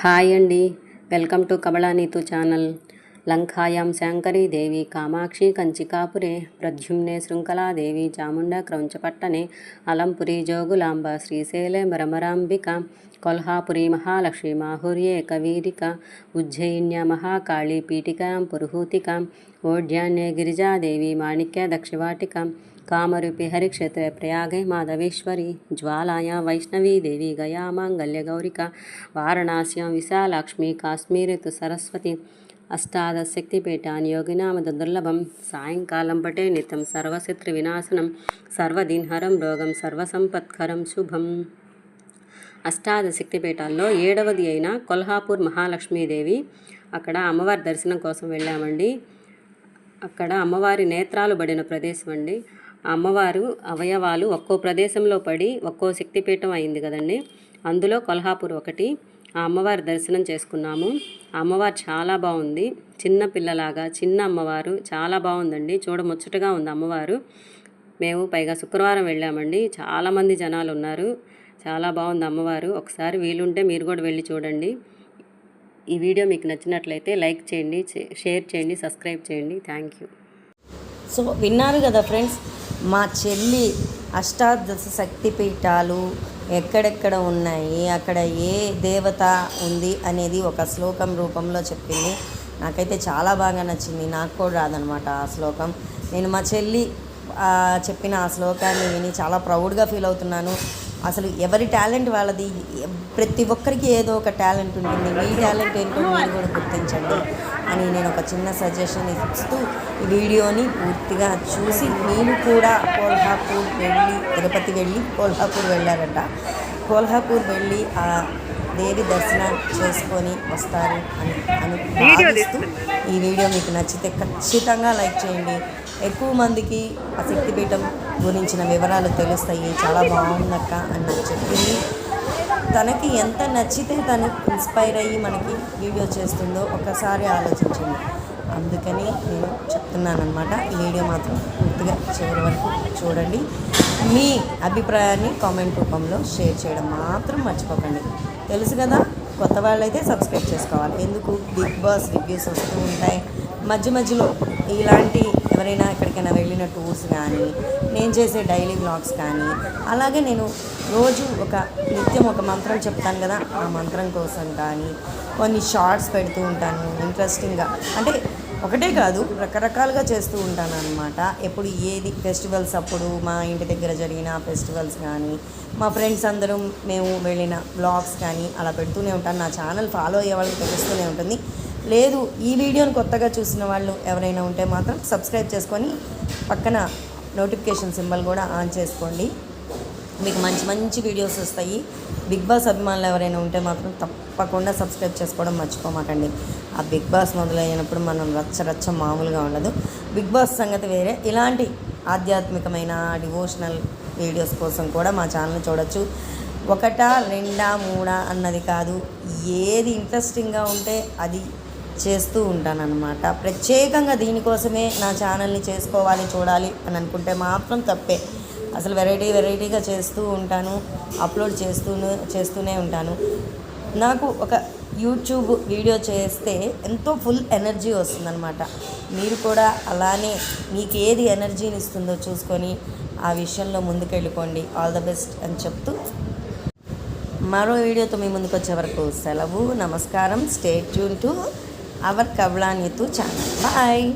Hi అండి. Welcome to Kamalaneethu channel. లంకాయాం Shankari Devi Kamakshi కంచికాపురే ప్రద్యుమ్నే శృంఖలాదేవి చాముండ క్రౌంచపట్టనే అలంపురి జోగులాంబ శ్రీశైలే భ్రమరాంబిక కొల్హాపురి మహాలక్ష్మి మాహుర్యే కవీరిక ఉజ్జయిన్య మహాకాళి పీఠికాం పురుహూతికాం ఓడ్యాన్యే గిరిజాదేవి మాణిక్య దక్షివాటికాం కామరూపి హరిక్షేత్రే ప్రయాగే మాధవేశ్వరి జ్వాలాయా వైష్ణవీదేవి గయా మాంగళ్యగౌరిక వారణాస్యం విశాలాక్ష్మి కాశ్మీరతు సరస్వతి అష్టాదశ శక్తిపీఠాన్ యోగినామద దుర్లభం. సాయంకాలం పటే నిత్యం సర్వశత్రు వినాశనం. సర్వదిన్హరం రోగం సర్వసంపత్కరం శుభం. అష్టాదశ శక్తిపీఠాల్లో ఏడవది అయిన కొల్హాపూర్ మహాలక్ష్మీదేవి. అక్కడ అమ్మవారి దర్శనం కోసం వెళ్ళామండి. అక్కడ అమ్మవారి నేత్రాలు పడిన ప్రదేశం అండి. అమ్మవారు అవయవాలు ఒక్కో ప్రదేశంలో పడి ఒక్కో శక్తిపీఠం అయింది కదండి. అందులో కొల్హాపూర్ ఒకటి ఆ అమ్మవారి దర్శనం చేసుకున్నాము. అమ్మవారు చాలా బాగుంది. చిన్న పిల్లలాగా చిన్న అమ్మవారు. చాలా బాగుందండి. చూడముచ్చటగా ఉంది అమ్మవారు. మేము పైగా శుక్రవారం వెళ్ళామండి. చాలామంది జనాలు ఉన్నారు. చాలా బాగుంది అమ్మవారు. ఒకసారి వీలుంటే మీరు కూడా వెళ్ళి చూడండి. ఈ వీడియో మీకు నచ్చినట్లయితే లైక్ చేయండి షేర్ చేయండి సబ్స్క్రైబ్ చేయండి. Thank you. సో విన్నారు కదా ఫ్రెండ్స్ మా చెల్లి అష్టాదశ శక్తిపీఠాలు ఎక్కడెక్కడ ఉన్నాయి అక్కడ ఏ దేవత ఉంది అనేది ఒక శ్లోకం రూపంలో చెప్పింది. నాకైతే చాలా బాగా నచ్చింది. నాకు కూడా రాదనమాట ఆ శ్లోకం. నేను మా చెల్లి చెప్పిన ఆ శ్లోకాన్ని విని చాలా ప్రౌడ్గా ఫీల్ అవుతున్నాను. అసలు ఎవరి టాలెంట్ వాళ్ళది? ప్రతి ఒక్కరికి ఏదో ఒక టాలెంట్ ఉంటుంది. మీ టాలెంట్ ఏంటో మీరు కూడా గుర్తించండి అని నేను ఒక చిన్న సజెషన్ ఇస్తూ ఈ వీడియోని పూర్తిగా చూసి నేను కూడా కోల్హాపూర్ వెళ్ళి తిరుపతి వెళ్ళి కోల్హాపూర్ వెళ్ళారట. కోల్హాపూర్ వెళ్ళి దేవి దర్శనం చేసుకొని వస్తారు అని అని భావిస్తూ ఈ వీడియో మీకు నచ్చితే ఖచ్చితంగా లైక్ చేయండి. ఎక్కువ మందికి ఆ శక్తిపీఠం గురించిన వివరాలు తెలుస్తాయి. చాలా బాగుందక్క అని నాకు చెప్పింది. తనకి ఎంత నచ్చితే తను ఇన్స్పైర్ అయ్యి మనకి వీడియో చేస్తుందో ఒకసారి ఆలోచించండి. అందుకని నేను చెప్తున్నాను అనమాట ఈ వీడియో మాత్రం పూర్తిగా చివరి వరకు చూడండి. మీ అభిప్రాయాన్ని కామెంట్ రూపంలో షేర్ చేయడం మాత్రం మర్చిపోకండి. తెలుసు కదా కొత్త వాళ్ళైతే సబ్స్క్రైబ్ చేసుకోవాలి. ఎందుకు? బిగ్ బాస్ రివ్యూస్ వస్తూ ఉంటాయి. మధ్య మధ్యలో ఇలాంటి ఎవరైనా ఎక్కడికైనా వెళ్ళిన టూర్స్ కానీ నేను చేసే డైలీ బ్లాగ్స్ కానీ అలాగే నేను రోజు ఒక నిత్యం ఒక మంత్రం చెప్తాను కదా ఆ మంత్రం కోసం కానీ కొన్ని షార్ట్స్ పెడుతూ ఉంటాను ఇంట్రెస్టింగ్గా అంటే ఒకటే కాదు రకరకాలుగా చేస్తూ ఉంటాను అనమాట ఎప్పుడు ఏది ఫెస్టివల్స్ అప్పుడు మా ఇంటి దగ్గర జరిగిన ఫెస్టివల్స్ కానీ మా ఫ్రెండ్స్ అందరం మేము వెళ్ళిన బ్లాగ్స్ కానీ అలా పెడుతూనే ఉంటాను. నా ఛానల్ ఫాలో అయ్యే వాళ్ళకి తెలుస్తూనే ఉంటుంది. లేదు ఈ వీడియోని కొత్తగా చూసిన వాళ్ళు ఎవరైనా ఉంటే మాత్రం సబ్స్క్రైబ్ చేసుకొని పక్కన నోటిఫికేషన్ సింబల్ కూడా ఆన్ చేసుకోండి. మీకు మంచి మంచి వీడియోస్ వస్తాయి. బిగ్ బాస్ అభిమానులు ఎవరైనా ఉంటే మాత్రం తప్పకుండా సబ్స్క్రైబ్ చేసుకోవడం మర్చిపోమాకండి. ఆ బిగ్ బాస్ మొదలైనప్పుడు మనం రచ్చ రచ్చ మామూలుగా ఉండదు. బిగ్ బాస్ సంగతి వేరే. ఇలాంటి ఆధ్యాత్మికమైన డివోషనల్ వీడియోస్ కోసం కూడా మా ఛానల్ చూడొచ్చు. ఒకటా రెండా మూడా అన్నది కాదు. ఏది ఇంట్రెస్టింగ్గా ఉంటే అది చేస్తూ ఉంటానన్నమాట. ప్రత్యేకంగా దీనికోసమే నా ఛానల్ని చేసుకోవాలి చూడాలి అని అనుకుంటే మాత్రం తప్పే. అసలు వెరైటీ వెరైటీగా చేస్తూ ఉంటాను అప్లోడ్ చేస్తూనే చేస్తూనే ఉంటాను. నాకు ఒక యూట్యూబ్ వీడియో చేస్తే ఎంతో ఫుల్ ఎనర్జీ వస్తుందన్నమాట. మీరు కూడా అలానే మీకు ఏది ఎనర్జీని ఇస్తుందో చూసుకొని ఆ విషయంలో ముందుకెళ్ళిపోండి. ఆల్ ద బెస్ట్ అని చెప్తూ మరో వీడియోతో మీ ముందుకు వచ్చే వరకు సెలవు నమస్కారం స్టే ట్యూన్ టు అవర్ కవలాన్ ఛానల్. బాయ్!